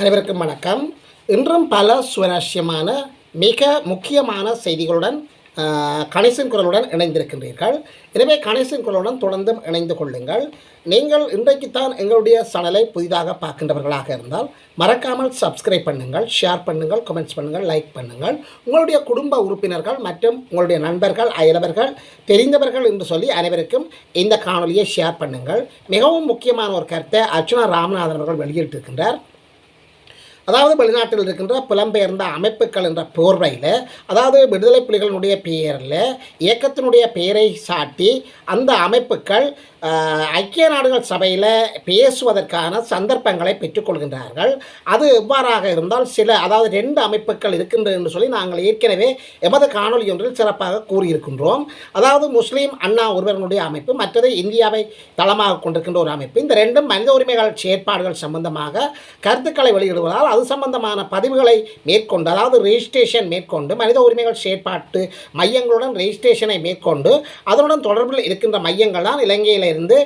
அனைவருக்கும் வணக்கம். இன்றும் பல சுவாரஸ்யமான மிக முக்கியமான செய்திகளுடன் கணேசன் குரலுடன் இணைந்திருக்கின்றீர்கள். எனவே கணேசன் குரலுடன் தொடர்ந்தும் இணைந்து கொள்ளுங்கள். நீங்கள் இன்றைக்குத்தான் எங்களுடைய சேனலை புதிதாக பார்க்கின்றவர்களாக இருந்தால் மறக்காமல் சப்ஸ்கிரைப் பண்ணுங்கள் ஷேர் பண்ணுங்கள் கமெண்ட்ஸ் பண்ணுங்கள் லைக் பண்ணுங்கள். உங்களுடைய குடும்ப உறுப்பினர்கள் மற்றும் உங்களுடைய நண்பர்கள் அயலவர்கள் தெரிந்தவர்கள் என்று சொல்லி அனைவருக்கும் இந்த காணொலியை ஷேர் பண்ணுங்கள். மிகவும் முக்கியமான ஒரு கருத்தை அர்ச்சுனா ராமநாதன் அவர்கள் வெளியிட்டிருக்கின்றார். அதாவது வெளிநாட்டில் இருக்கின்ற புலம்பெயர்ந்த அமைப்புகள் என்ற போர்வையில் அதாவது விடுதலை புலிகளினுடைய பெயரில் இயக்கத்தினுடைய பெயரை சாட்டி அந்த அமைப்புகள் ஐக்கிய நாடுகள் சபையில் பேசுவதற்கான சந்தர்ப்பங்களை பெற்றுக்கொள்கின்றார்கள். அது எவ்வாறாக இருந்தால் சில அதாவது ரெண்டு அமைப்புகள் இருக்கின்றது என்று சொல்லி நாங்கள் ஏற்கனவே எமது காணொலி ஒன்றில் சிறப்பாக கூறியிருக்கின்றோம். அதாவது முஸ்லீம் அண்ணா ஒருவர்களுடைய அமைப்பு மற்றது இந்தியாவை தளமாக கொண்டிருக்கின்ற ஒரு அமைப்பு. இந்த ரெண்டும் மனித உரிமைகள் செயற்பாடுகள் சம்பந்தமாக கருத்துக்களை வெளியிடுவதால் அது சம்பந்தமான பதிவுகளை மேற்கொண்டு அதாவது ரெஜிஸ்ட்ரேஷன் மேற்கொண்டு மனித உரிமைகள் செயற்பாட்டு மையங்களுடன் ரெஜிஸ்ட்ரேஷனை மேற்கொண்டு அதனுடன் தொடர்பில் இருக்கின்ற மையங்கள் தான் இருந்து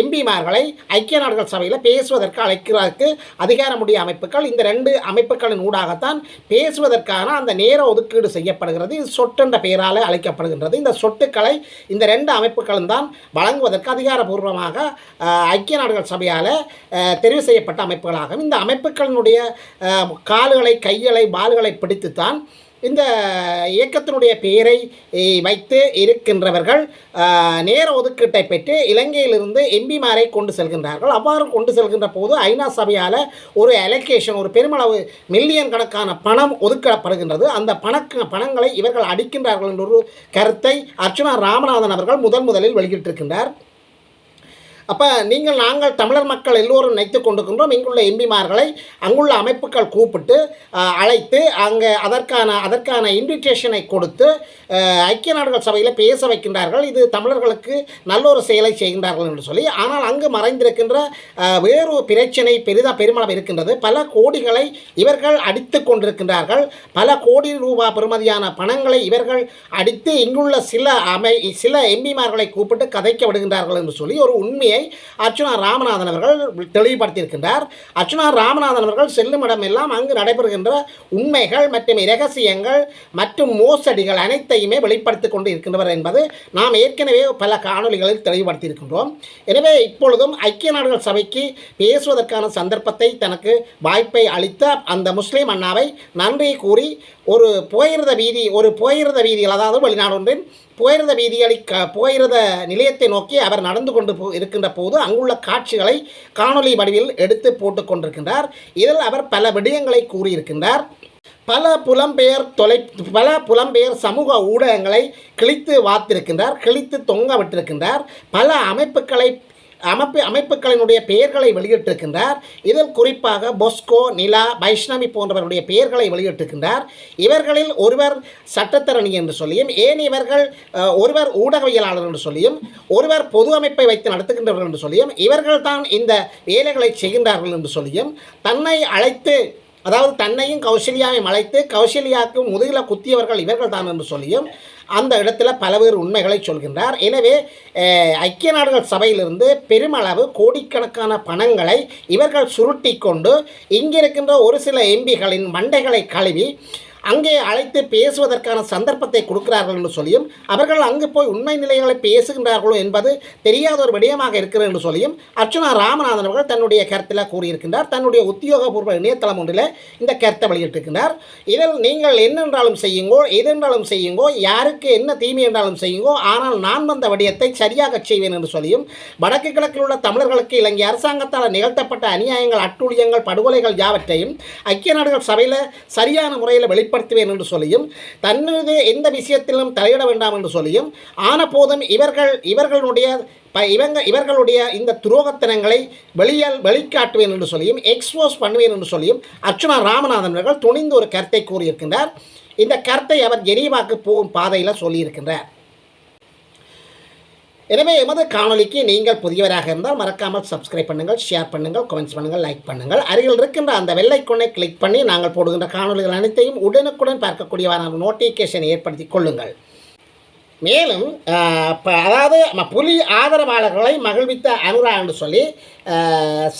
எம்பிமார்களை ஐக்கிய நாடுகள் சபையில் பேசுவதற்கு அழைக்கிறதுக்கு அதிகாரமுடைய அமைப்புகள். இந்த ரெண்டு அமைப்புகளின் ஊடாகத்தான் பேசுவதற்கான அந்த நேர ஒதுக்கீடு செய்யப்படுகிறது. இது சொட்டுன்ற பெயரால் அழைக்கப்படுகின்றது. இந்த சொட்டுக்களை இந்த ரெண்டு அமைப்புகளும் தான் வழங்குவதற்கு அதிகாரபூர்வமாக ஐக்கிய நாடுகள் சபையால் தெரிவு செய்யப்பட்ட அமைப்புகளாகும். இந்த அமைப்புகளினுடைய கால்களை கைகளை பால்களை பிடித்துத்தான் இந்த இயக்கத்தினுடைய பெயரை வைத்து இருக்கின்றவர்கள் நேர ஒதுக்கீட்டை பெற்று இலங்கையிலிருந்து எம்பிமாரை கொண்டு செல்கின்றார்கள். அவ்வாறு கொண்டு செல்கின்ற போது ஐநா சபையால் ஒரு அலோகேஷன் ஒரு பெருமளவு மில்லியன் கணக்கான பணம் ஒதுக்கப்படுகின்றது. அந்த பணக்க பணங்களை இவர்கள் அடிக்கின்றார்கள் என்ற ஒரு கருத்தை அர்ச்சுனா ராமநாதன் அவர்கள் முதன் முதலில் வெளியிட்டிருக்கின்றார். அப்போ நீங்கள் நாங்கள் தமிழர் மக்கள் எல்லோரும் நினைத்து கொண்டிருக்கின்றோம். இங்குள்ள எம்பிமார்களை அங்குள்ள அமைப்புகள் கூப்பிட்டு அழைத்து அங்கே அதற்கான அதற்கான இன்விடேஷனை கொடுத்து ஐக்கிய நாடுகள் சபையில் பேச வைக்கின்றார்கள். இது தமிழர்களுக்கு நல்ல ஒரு செயலை செய்கின்றார்கள் என்று சொல்லி ஆனால் அங்கு மறைந்திருக்கின்ற வேறு பிரச்சனை பெரிதாக பெருமளவு இருக்கின்றது. பல கோடிகளை இவர்கள் அடித்து கொண்டிருக்கின்றார்கள். பல கோடி ரூபாய் பெறுமதியான பணங்களை இவர்கள் அடித்து இங்குள்ள சில அமை சில எம்பிமார்களை கூப்பிட்டு கதைக்க விடுகின்றார்கள் என்று சொல்லி ஒரு உண்மையை அர்ச்சுனா ராமநாதன் அவர்கள் தெளிவுபடுத்தியிருக்கின்றார். அர்ச்சுனா ராமநாதன் அவர்கள் செல்லும் இடமெல்லாம் அங்கு நடைபெறுகின்ற உண்மைகள் மற்றும் இரகசியங்கள் மற்றும் மோசடிகள் அனைத்தையுமே வெளிப்படுத்திக் கொண்டு இருக்கின்றவர் என்பது நாம் ஏற்கனவே பல காணொளிகளில் தெளிவுபடுத்தியிருக்கின்றோம். எனவே இப்பொழுதும் ஐக்கிய நாடுகள் சபைக்கு பேசுவதற்கான சந்தர்ப்பத்தை தனக்கு வாய்ப்பை அளித்த அந்த முஸ்லீம் அண்ணாவை நன்றி கூறி ஒரு போயிருத வீதி ஒரு போயிருத வீதியில் அதாவது வெளிநாடு ஒன்றின் போயிருந்த வீதிகளை க போயிருந்த நிலையத்தை நோக்கி அவர் நடந்து கொண்டு போ இருக்கின்ற போது அங்குள்ள காட்சிகளை காணொளி வடிவில் எடுத்து போட்டு கொண்டிருக்கின்றார். இதில் அவர் பல விடயங்களை கூறியிருக்கின்றார். பல புலம்பெயர் தொலை பல புலம்பெயர் சமூக ஊடகங்களை கிழித்து வாத்திருக்கின்றார் கிழித்து தொங்க விட்டிருக்கின்றார் பல அமைப்புகளை அமைப்பு அமைப்புகளினுடைய பெயர்களை வெளியிட்டிருக்கின்றார். இதில் குறிப்பாக பொஸ்கோ நிலா வைஷ்ணவி போன்றவர்களுடைய பெயர்களை வெளியிட்டிருக்கின்றார். இவர்களில் ஒருவர் சட்டத்தரணி என்று சொல்லியும் ஏன் இவர்கள் ஒருவர் ஊடகவியலாளர் என்று சொல்லியும் ஒருவர் பொது அமைப்பை வைத்து நடத்துகின்றவர்கள் என்று சொல்லியும் இவர்கள் தான் இந்த வேலைகளை செய்கின்றார்கள் என்று சொல்லியும் தன்னை அழைத்து அதாவது தன்னையும் கௌசல்யாவையும் அழைத்து கௌசல்யாவுக்கு முதுகில் குத்தியவர்கள் இவர்கள் தான் என்று சொல்லியும் அந்த இடத்துல பலவேறு உண்மைகளை சொல்கின்றார். எனவே ஐக்கிய நாடுகள் சபையிலிருந்து பெருமளவு கோடிக்கணக்கான பணங்களை இவர்கள் சுருட்டி கொண்டு இங்கிருக்கின்ற ஒரு சில எம்பிகளின் மண்டைகளை கழுவி அங்கே அழைத்து பேசுவதற்கான சந்தர்ப்பத்தை கொடுக்கிறார்கள் என்று சொல்லியும் அவர்கள் அங்கு போய் உண்மை நிலைகளை பேசுகின்றார்களோ என்பது தெரியாத ஒரு விடயமாக இருக்கிறது என்று சொல்லியும் அர்ச்சுனா ராமநாதன் அவர்கள் தன்னுடைய கருத்தில் கூறியிருக்கின்றார். தன்னுடைய உத்தியோகபூர்வ இணையதளம் ஒன்றில் இந்த கருத்தை வெளியிட்டிருக்கின்றார். இதில் நீங்கள் என்னென்றாலும் செய்யுங்கோ எதென்றாலும் செய்யுங்கோ யாருக்கு என்ன தீமை என்றாலும் செய்யுங்கோ ஆனால் நான் வந்த விடயத்தை சரியாக செய்வேன் என்று சொல்லியும் வடக்கு கிழக்கில் உள்ள தமிழர்களுக்கு இலங்கை அரசாங்கத்தால் நிகழ்த்தப்பட்ட அநியாயங்கள் அட்டூழியங்கள் படுகொலைகள் யாவற்றையும் ஐக்கிய நாடுகள் சபையில் சரியான முறையில் வெளி வெளிப்படுத்துவேன் என்று சொல்லியும் தன்னுடைய எந்த விஷயத்திலும் தலையிட வேண்டாம் என்று சொல்லியும் ஆன போதும் இவர்கள் இவர்களுடைய ப இவங்க இவர்களுடைய இந்த துரோகத்தனங்களை வெளியால் வெளிக்காட்டுவேன் என்று சொல்லியும் எக்ஸ்போஸ் பண்ணுவேன் என்று சொல்லியும் அர்ச்சுனா ராமநாதன் அவர்கள் துணிந்து ஒரு கருத்தை கூறியிருக்கின்றார். இந்த கருத்தை அவர் எரிவாக்கு போகும் பாதையில் சொல்லியிருக்கின்றார். எனவே எமது காணொளிக்கு நீங்கள் புதியவராக இருந்தால் மறக்காமல் சப்ஸ்கிரைப் பண்ணுங்கள் ஷேர் பண்ணுங்கள் கமெண்ட்ஸ் பண்ணுங்கள் லைக் பண்ணுங்கள். அருகில் இருக்கின்ற அந்த வெள்ளைக்கொன்னை கிளிக் பண்ணி நாங்கள் போடுகின்ற காணொளிகள் அனைத்தையும் உடனுக்குடன் பார்க்கக்கூடியவான நோட்டிஃபிகேஷன் ஏற்படுத்தி கொள்ளுங்கள். மேலும் அதாவது புலி ஆதரவாளர்களை மகிழ்வித்த அனுரா என்று சொல்லி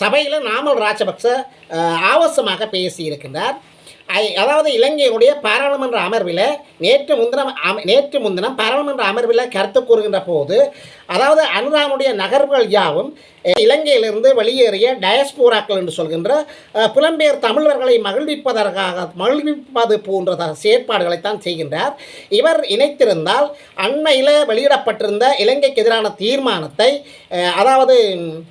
சபையில் நாமல் ராஜபக்ச ஆவசமாக பேசியிருக்கின்றார். அதாவது இலங்கையினுடைய பாராளுமன்ற அமர்வில் நேற்று முன்தினம் அம- நேற்று முன்தினம் பாராளுமன்ற அமர்வில் கருத்து கூறுகின்ற போது அதாவது அனுரானுடைய நகர்வுகள் யாவும் இலங்கையிலிருந்து வெளியேறிய டயஸ்போராக்கள் என்று சொல்கின்ற புலம்பெயர் தமிழர்களை மகிழ்விப்பதற்காக மகிழ்விப்பது போன்ற செயற்பாடுகளைத்தான் செய்கின்றார். இவர் இணைத்திருந்தால் அண்மையில் வெளியிடப்பட்டிருந்த இலங்கைக்கு எதிரான தீர்மானத்தை அதாவது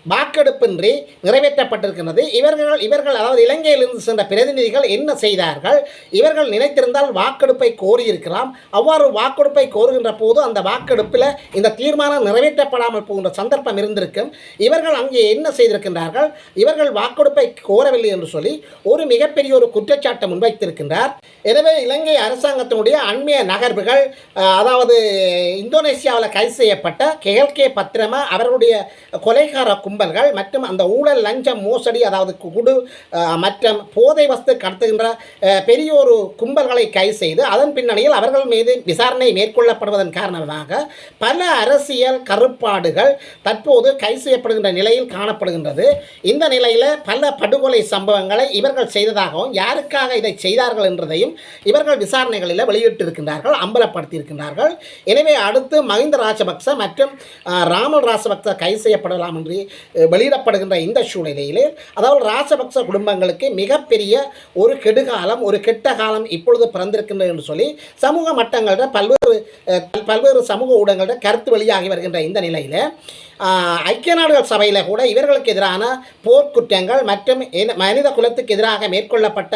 வாக்கெடுப்பின்றி நிறைவேற்றப்பட்டிருக்கின்றது. இவர்கள் இவர்கள் அதாவது இலங்கையிலிருந்து சென்ற பிரதிநிதிகள் என்ன செய்தார் இருக்கிறார்கள் இவர்கள் நினைத்திருந்தால் வாக்கெடுப்பை கோரியிருக்கலாம். அவ்வாறு வாக்கெடுப்பை கோருகின்ற போது அந்த வாக்கெடுப்பில் இந்த தீர்மானம் நிறைவேற்றப்படாமல் போகின்ற சந்தர்ப்பம் இருந்திருக்கும். இவர்கள் அங்கே என்ன செய்திருக்கின்றார்கள்? இவர்கள் வாக்கெடுப்பை கோரவில்லை என்று சொல்லி ஒரு மிகப்பெரிய ஒரு குற்றச்சாட்டை முன்வைத்திருக்கின்றார். எனவே இலங்கை அரசாங்கத்தினுடைய அண்மைய நகர்வுகள் அதாவது இந்தோனேசியாவில் கைது செய்யப்பட்ட கேஎல்கே பத்திரமா அவர்களுடைய கொலைகார கும்பல்கள் மற்றும் அந்த ஊழல் லஞ்சம் மோசடி அதாவது குடு மற்றும் போதை வஸ்து கடத்துகின்ற பெரிய ஒரு கும்பல்களை கைது செய்து அதன் பின்னணியில் அவர்கள் மீது விசாரணை மேற்கொள்ளப்படுவதன் காரணமாக பல அரசியல் கருப்பாடுகள் தற்போது கைது செய்யப்படுகின்ற நிலையில் காணப்படுகின்றது. இந்த நிலையில் பல படுகொலை சம்பவங்களை இவர்கள் செய்ததாகவும் யாருக்காக இதை செய்தார்கள் என்றதையும் இவர்கள் விசாரணைகளில் வெளியிட்டிருக்கின்றார்கள் அம்பலப்படுத்தியிருக்கின்றார்கள். எனவே அடுத்து மஹிந்த ராஜபக்ச மற்றும் ராமல் ராஜபக்ச கைது செய்யப்படலாம் என்று வெளியிடப்படுகின்ற இந்த சூழ்நிலையிலே அதாவது ராஜபக்ச குடும்பங்களுக்கு மிகப்பெரிய ஒரு காலம் ஒரு கெட்ட காலம் இப்பொழுது பிறந்திருக்கின்றது என்று சொல்லி சமூக மட்டங்களில் பல்வேறு பல்வேறு சமூக ஊடகங்களில் கருத்து வெளியாகி வருகின்ற இந்த நிலையில் ஐக்கிய நாடுகள் சபையில் கூட இவர்களுக்கு எதிரான போர்க்குற்றங்கள் மற்றும் மனித குலத்துக்கு எதிராக மேற்கொள்ளப்பட்ட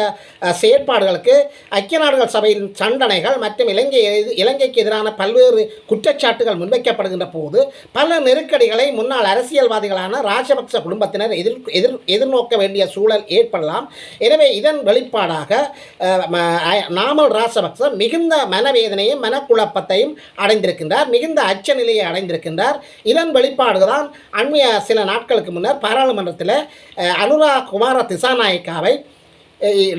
செயற்பாடுகளுக்கு ஐக்கிய நாடுகள் சபையின் சண்டனைகள் மற்றும் இலங்கை இலங்கைக்கு எதிரான பல்வேறு குற்றச்சாட்டுகள் முன்வைக்கப்படுகின்ற போது பல நெருக்கடிகளை முன்னாள் அரசியல்வாதிகளான ராஜபக்ச குடும்பத்தினர் எதிர் எதிர் எதிர்நோக்க வேண்டிய சூழல் ஏற்படலாம். எனவே இதன் வெளிப்பாடாக நாமல் ராஜபக்ச மிகுந்த மனவேதனையும் மனக்குழப்பத்தையும் அடைந்திருக்கின்றார் மிகுந்த அச்ச நிலையை அடைந்திருக்கின்றார். இதன் வெளிப்பாடு தான் அண்மைய சில நாட்களுக்கு முன்னர் பாராளுமன்றத்தில் அனுராக் அனுரா குமார திசாநாயக்காவை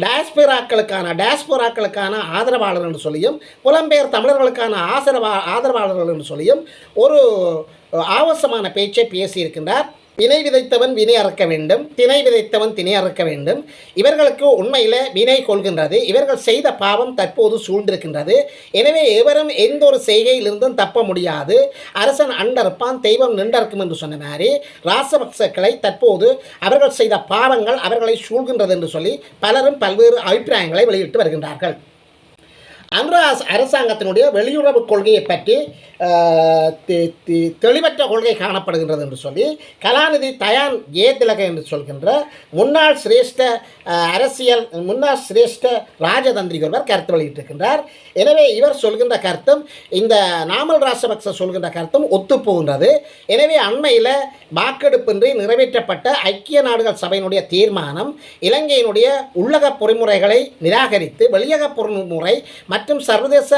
டேஸ்பிராக்களுக்கான டயாஸ்போராக்களுக்கான ஆதரவாளர் என்று சொல்லியும் புலம்பெயர் தமிழர்களுக்கான ஆதரவா ஆதரவாளர்கள் என்று சொல்லியும் ஒரு ஆவசமான பேச்சை பேசியிருக்கின்றார். வினை விதைத்தவன் வினை அறுக்க வேண்டும் திணை விதைத்தவன் திணை அறுக்க வேண்டும். இவர்களுக்கு உண்மையில் வினை கொள்கின்றது இவர்கள் செய்த பாவம் தற்போது சூழ்ந்திருக்கின்றது. எனவே எவரும் எந்த ஒரு செய்கையிலிருந்தும் தப்ப முடியாது. அரசன் அண்டறுப்பான் தெய்வம் நின்றறுக்கும் என்று சொன்ன மாதிரி ராசபக்சக்களை தற்போது அவர்கள் செய்த பாவங்கள் அவர்களை சூழ்கின்றது என்று சொல்லி பலரும் பல்வேறு அபிப்பிராயங்களை வெளியிட்டு வருகின்றார்கள். அன்று அரசாங்கத்தினுடைய வெளியுறவு கொள்கையை பற்றி தெளிவற்ற கொள்கை காணப்படுகின்றது என்று சொல்லி கலாநிதி தயான் ஏ. திலக என்று சொல்கின்ற முன்னாள் சிரேஷ்ட அரசியல் முன்னாள் சிரேஷ்ட ராஜதந்திரி ஒருவர் கருத்து வெளியிட்டிருக்கின்றார். எனவே இவர் சொல்கின்ற கருத்தும் இந்த நாமல் ராசபக்ச சொல்கின்ற கருத்தும் ஒத்துப்போகின்றது. எனவே அண்மையில் வாக்கெடுப்பின்றி நிறைவேற்றப்பட்ட ஐக்கிய நாடுகள் சபையினுடைய தீர்மானம் இலங்கையினுடைய உள்ளக பொறிமுறைகளை நிராகரித்து வெளியக பொறிமுறை மற்றும் சர்வதேச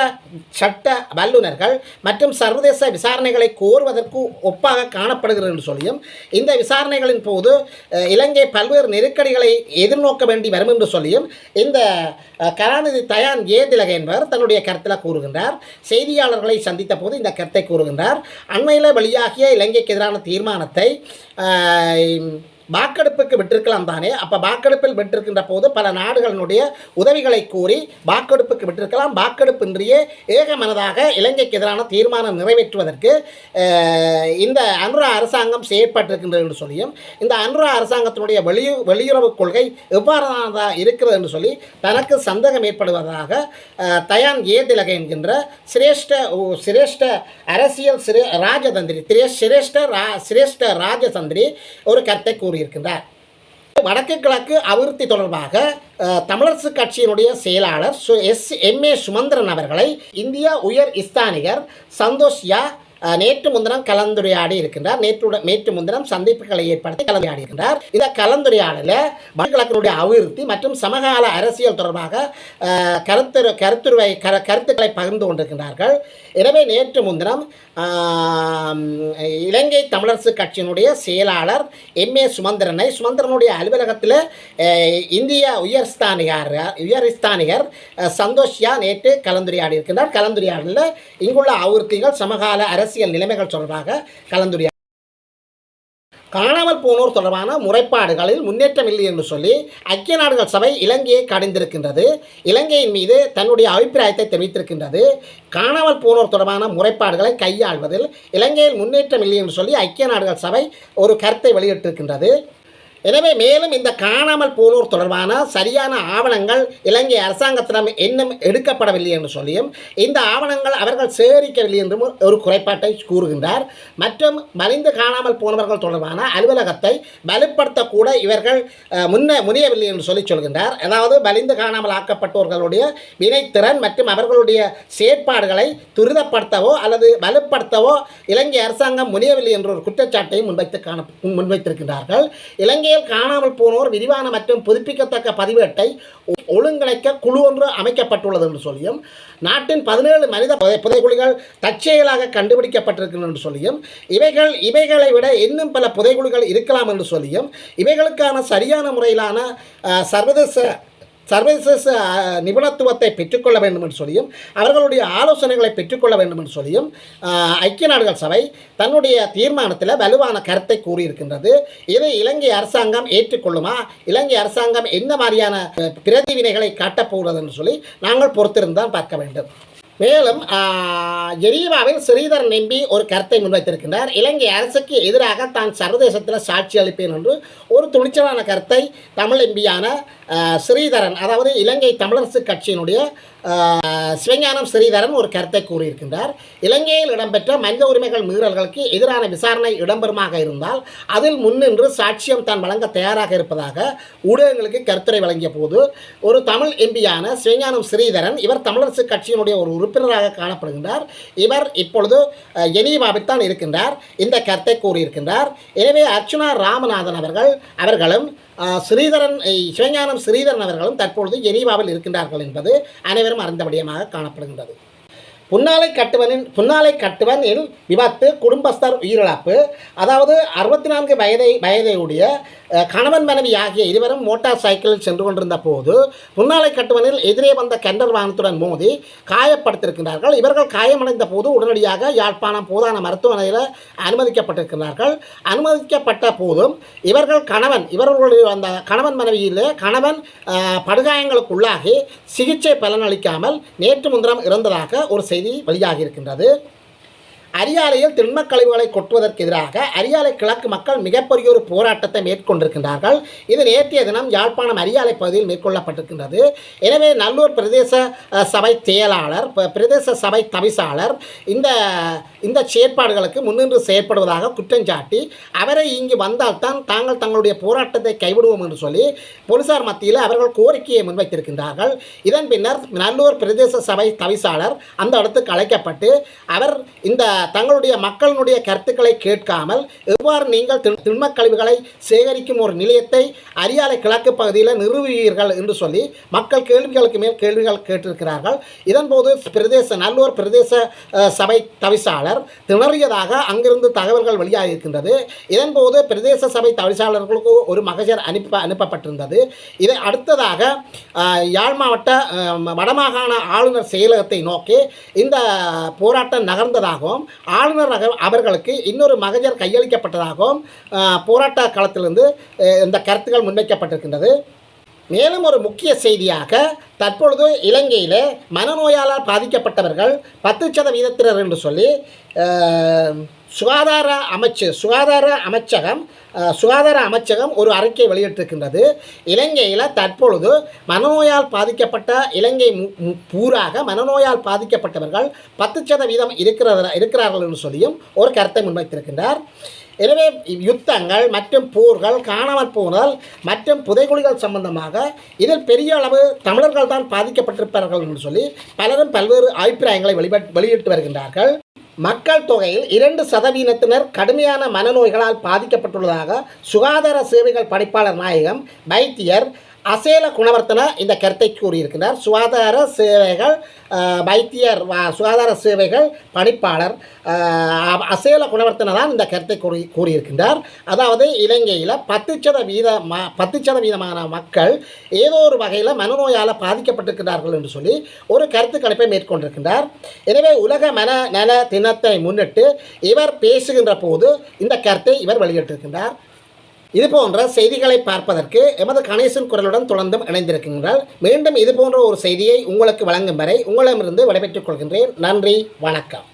சட்ட வல்லுநர்கள் மற்றும் சர்வதேச விசாரணைகளை கோருவதற்கு ஒப்பாக காணப்படுகிறது என்று சொல்லியும் இந்த விசாரணைகளின் போது இலங்கை பல்வேறு நெருக்கடிகளை எதிர்நோக்க வேண்டி வரும் என்று சொல்லியும் இந்த கலாநிதி தயான் ஏ. திலகை என்பவர் தன்னுடைய கருத்தில் கூறுகின்றார். செய்தியாளர்களை சந்தித்த போது இந்த கருத்தை கூறுகின்றார். அண்மையில் வெளியாகிய இலங்கைக்கு எதிரான தீர்மானத்தை வாக்கெடுப்புக்கு விட்டிருக்கலாம் தானே? அப்போ வாக்கெடுப்பில் விட்டிருக்கின்ற போது பல நாடுகளினுடைய உதவிகளை கூறி வாக்கெடுப்புக்கு விட்டிருக்கலாம். வாக்கெடுப்பின்றியே ஏகமனதாக இலங்கைக்கு எதிரான தீர்மானம் நிறைவேற்றுவதற்கு இந்த அனுரா அரசாங்கம் செயற்பட்டிருக்கின்றது என்று சொல்லியும் இந்த அனுரா அரசாங்கத்தினுடைய வெளியு வெளியுறவு கொள்கை எவ்வாறானதாக இருக்கிறது என்று சொல்லி தனக்கு சந்தேகம் ஏற்படுவதாக தயான் ஏதிலக என்கின்ற சிரேஷ்ட சிரேஷ்ட அரசியல் சிரே ராஜதந்திரி சிரேஷ்ட ரா சிரேஷ்ட ராஜதந்திரி ஒரு கருத்தை கூறியிருக்கின்றார். வடக்கு கிழக்கு அபிவிருத்தி தொடர்பாக தமிழரசு கட்சியினுடைய செயலாளர் சு எஸ் எம் ஏ சுமந்திரன் அவர்களை இந்தியா உயர் இஸ்தானிகர் சந்தோஷியா நேற்று முன்தினம் கலந்துரையாடி இருக்கின்றார். நேற்று நேற்று முன்தினம் சந்திப்புகளை ஏற்படுத்தி கலந்துரையாடி இருக்கின்றார். இந்த கலந்துரையாடலில் வடகிழக்கினுடைய அபிவிருத்தி மற்றும் சமகால அரசியல் தொடர்பாக கருத்து கருத்துரு கருத்துருவை கருத்துக்களை பகிர்ந்து கொண்டிருக்கின்றார்கள். எனவே நேற்று முன்தினம் இலங்கை தமிழரசு கட்சியினுடைய செயலாளர் எம். ஏ. சுமந்திரனை சுமந்திரனுடைய அலுவலகத்தில் இந்திய உயர்ஸ்தானிகார் உயர்ஸ்தானிகர் சந்தோஷியா சந்தோஷ்யா நேற்று கலந்துரையாடி இருக்கின்றார் கலந்துரையாடலில் இங்குள்ள ஆவர்த்திகள் சமகால அரசியல் நிலைமைகள் தொடர்பாக கலந்துரையாடி காணாமல் போனோர் தொடர்பான முறைப்பாடுகளில் முன்னேற்றம் இல்லை என்று சொல்லி ஐக்கிய நாடுகள் சபை இலங்கையை கடிந்திருக்கின்றது. இலங்கையின் மீது தன்னுடைய அபிப்பிராயத்தை தெரிவித்திருக்கின்றது. காணாமல் போனோர் தொடர்பான முறைப்பாடுகளை கையாள்வதில் இலங்கையில் முன்னேற்றம் இல்லை என்று சொல்லி ஐக்கிய நாடுகள் சபை ஒரு கருத்தை வெளியிட்டிருக்கின்றது. எனவே மேலும் இந்த காணாமல் போனோர் தொடர்பான சரியான ஆவணங்கள் இலங்கை அரசாங்கத்திடம் இன்னும் எடுக்கப்படவில்லை என்று சொல்லியும் இந்த ஆவணங்கள் அவர்கள் சேகரிக்கவில்லை என்றும் ஒரு குறைபாட்டை கூறுகின்றார். மற்றும் மலிந்து காணாமல் போனவர்கள் தொடர்பான அலுவலகத்தை வலுப்படுத்தக்கூட இவர்கள் முன்ன முனையவில்லை என்று சொல்லி சொல்கின்றார். அதாவது மலிந்து காணாமல் ஆக்கப்பட்டவர்களுடைய வினைத்திறன் மற்றும் அவர்களுடைய செயற்பாடுகளை துரிதப்படுத்தவோ அல்லது வலுப்படுத்தவோ இலங்கை அரசாங்கம் முனையவில்லை என்ற ஒரு குற்றச்சாட்டையும் முன்வைத்து காண முன்வைத்திருக்கின்றார்கள். இலங்கை இலங்கையில் காணாமல் போனோர் விரிவான மற்றும் புதுப்பிக்கத்தக்க பதிவேட்டை ஒழுங்கிணைக்க குழு ஒன்று அமைக்கப்பட்டுள்ளது என்று சொல்லியும் நாட்டின் பதினேழு மனித புதை தற்செயலாக கண்டுபிடிக்கப்பட்டிருக்கின்றன என்று சொல்லியும் இவைகள் இவைகளை விட இன்னும் பல புதைக்குழிகள் இருக்கலாம் என்று சொல்லியும் இவைகளுக்கான சரியான முறையிலான சர்வதேச சர்வதேச நிபுணத்துவத்தை பெற்றுக்கொள்ள வேண்டும் என்று சொல்லியும் அவர்களுடைய ஆலோசனைகளை பெற்றுக்கொள்ள வேண்டும் என்று சொல்லியும் ஐக்கிய நாடுகள் சபை தன்னுடைய தீர்மானத்தில் வலுவான கருத்தை கூறியிருக்கின்றது. இதை இலங்கை அரசாங்கம் ஏற்றுக்கொள்ளுமா? இலங்கை அரசாங்கம் என்ன மாதிரியான பிரதிவினைகளை காட்டப்போகிறது என்று சொல்லி நாங்கள் பொறுத்திருந்தான் பார்க்க வேண்டும். மேலும் ஆஹ், ஜெனீவாவில் ஸ்ரீதரன் எம்பி ஒரு கருத்தை முன்வைத்திருக்கின்றார். இலங்கை அரசுக்கு எதிராக தான் சர்வதேசத்தில் சாட்சி அளிப்பேன் என்று ஒரு துணிச்சலான கருத்தை தமிழ் எம்பியான ஸ்ரீதரன் அதாவது இலங்கை தமிழரசு கட்சியினுடைய சிவஞானம் ஸ்ரீதரன் ஒரு கருத்தை கூறியிருக்கின்றார். இலங்கையில் இடம்பெற்ற மனித உரிமைகள் மீறல்களுக்கு எதிரான விசாரணை இடம்பெறுமாக இருந்தால் அதில் முன்னின்று சாட்சியம் தான் வழங்க தயாராக இருப்பதாக ஊடகங்களுக்கு கருத்துரை வழங்கிய போது ஒரு தமிழ் எம்பியான சிவஞானம் ஸ்ரீதரன் இவர் தமிழரசு கட்சியினுடைய ஒரு உறுப்பினராக காணப்படுகின்றார். இவர் இப்பொழுது அஹ், தான் இருக்கின்றார். இந்த கருத்தை கூறியிருக்கின்றார். எனவே அர்ச்சுனா ராமநாதன் அவர்கள் அவர்களும் ஸ்ரீதரன் சிவஞானம் ஸ்ரீதரன் அவர்களும் தற்பொழுது ஜெனீவாவில் இருக்கின்றார்கள் என்பது அனைவரும் அறிந்தபடியமாக காணப்படுகின்றது. புன்னாலை கட்டுவனின் புன்னாலை கட்டுவனில் விபத்து குடும்பஸ்தர் உயிரிழப்பு. அதாவது அறுபத்தி நான்கு வயதை வயதையுடைய கணவன் மனைவி ஆகிய இருவரும் மோட்டார் சைக்கிளில் சென்று கொண்டிருந்த போது புன்னாலை கட்டுவனில் எதிரே வந்த கெண்டர் வாகனத்துடன் மோதி காயப்படுத்திருக்கிறார்கள் இவர்கள் காயமடைந்த போது உடனடியாக யாழ்ப்பாணம் போதான மருத்துவமனையில் அனுமதிக்கப்பட்டிருக்கிறார்கள். அனுமதிக்கப்பட்ட போதும் இவர்கள் கணவன் இவர்களுடைய அந்த கணவன் மனைவியிலே கணவன் படுகாயங்களுக்குள்ளாகி சிகிச்சை பலனளிக்காமல் நேற்று முன்தினம் இறந்ததாக ஒரு செய்தி வெளியாகி இருக்கின்றது அரியாலையில் திண்மக் கழிவுகளை கொட்டுவதற்கு எதிராக அரியாலை கிழக்கு மக்கள் மிகப்பெரிய ஒரு போராட்டத்தை மேற்கொண்டிருக்கின்றார்கள். இது நேற்றைய தினம் யாழ்ப்பாணம் அரியாலை பகுதியில் மேற்கொள்ளப்பட்டிருக்கின்றது. எனவே நல்லூர் பிரதேச சபை செயலாளர் ப- பிரதேச சபை தவிசாளர் இந்த இந்த செயற்பாடுகளுக்கு முன்னின்று செயற்படுவதாக குற்றஞ்சாட்டி அவரை இங்கு வந்தால்தான் தாங்கள் தங்களுடைய போராட்டத்தை கைவிடுவோம் என்று சொல்லி போலீசார் மத்தியில் அவர்கள் கோரிக்கையை முன்வைத்திருக்கின்றார்கள். இதன் பின்னர் நல்லூர் பிரதேச சபை தவிசாளர் அந்த இடத்துக்கு அழைக்கப்பட்டு அவர் இந்த தங்களுடைய மக்களினுடைய கருத்துக்களை கேட்காமல் எவ்வாறு நீங்கள் திண்- திண்மக் கழிவுகளை சேகரிக்கும் ஒரு நிலையத்தை அரியாலை கிழக்கு பகுதியில் நிறுவுவீர்கள் என்று சொல்லி மக்கள் கேள்விகளுக்கு மேல் கேள்விகள் கேட்டிருக்கிறார்கள். இதன்போது பிரதேச நல்லூர் பிரதேச சபை தவிசாளர் திணறியதாக அங்கிருந்து தகவல்கள் வெளியாக இருக்கின்றது இதன்போது பிரதேச சபை தவிசாளர்களுக்கு ஒரு மகஜர் அனுப்ப அனுப்பப்பட்டிருந்தது. இதை அடுத்ததாக யாழ் மாவட்ட வடமாகாண ஆளுநர் செயலகத்தை நோக்கி இந்த போராட்டம் நகர்ந்ததாகவும் ஆளுநர் அவர்களுக்கு இன்னொரு மகஜர் கையளிக்கப்பட்டதாகவும் போராட்ட காலத்திலிருந்து இந்த கருத்துக்கள் முன்வைக்கப்பட்டிருக்கின்றது. மேலும் ஒரு முக்கிய செய்தியாக தற்பொழுது இலங்கையில் மனநோயால் பாதிக்கப்பட்டவர்கள் பத்து சதவீதத்தினர் என்று சொல்லி சுகாதார அமைச்சு சுகாதார அமைச்சகம் சுகாதார அமைச்சகம் ஒரு அறிக்கை வெளியிட்டிருக்கின்றது. இலங்கையில் தற்பொழுது மனநோயால் பாதிக்கப்பட்ட இலங்கை மு- பூராக மனநோயால் பாதிக்கப்பட்டவர்கள் பத்து சதவீதம் இருக்கிற இருக்கிறார்கள் என்று சொல்லியும் ஒரு கருத்தை முன்வைத்திருக்கின்றார். எனவே யுத்தங்கள் மற்றும் போர்கள் காணாமல் போனல் மற்றும் புதைகுழிகள் சம்பந்தமாக இதில் பெரிய அளவு தமிழர்கள் தான் பாதிக்கப்பட்டிருப்பார்கள் என்று சொல்லி பலரும் பல்வேறு அபிப்பிராயங்களை வெளிப்பட் வெளியிட்டு வருகின்றார்கள். மக்கள் தொகையில் இரண்டு சதவீதத்தினர் கடுமையான மனநோய்களால் பாதிக்கப்பட்டுள்ளதாக சுகாதார சேவைகள் பணிப்பாளர் நாயகம் வைத்தியர் அசேல குணவர்த்தன இந்த கருத்தை கூறியிருக்கிறார். சுகாதார சேவைகள் வைத்தியர் வா- சுகாதார சேவைகள் பணிப்பாளர் அசேல குணவர்த்தன தான் இந்த கருத்தை கூறி கூறியிருக்கின்றார். அதாவது இலங்கையில் பத்து சதவீத ம பத்து சதவீதமான மக்கள் ஏதோ ஒரு வகையில் மனநோயால் பாதிக்கப்பட்டிருக்கிறார்கள் என்று சொல்லி ஒரு கருத்து கணிப்பை மேற்கொண்டிருக்கின்றார். எனவே உலக மன நல தினத்தை முன்னிட்டு இவர் பேசுகின்ற போது இந்த கருத்தை இவர் வெளியிட்டிருக்கின்றார். இது போன்ற செய்திகளை பார்ப்பதற்கு எமது கணேசன் குரலுடன் தொடர்ந்தும் இணைந்திருக்கின்றால் மீண்டும் இது போன்ற ஒரு செய்தியை உங்களுக்கு வழங்கும் வரை உங்களிடமிருந்து விடைபெற்றுக் கொள்கின்றேன். நன்றி வணக்கம்.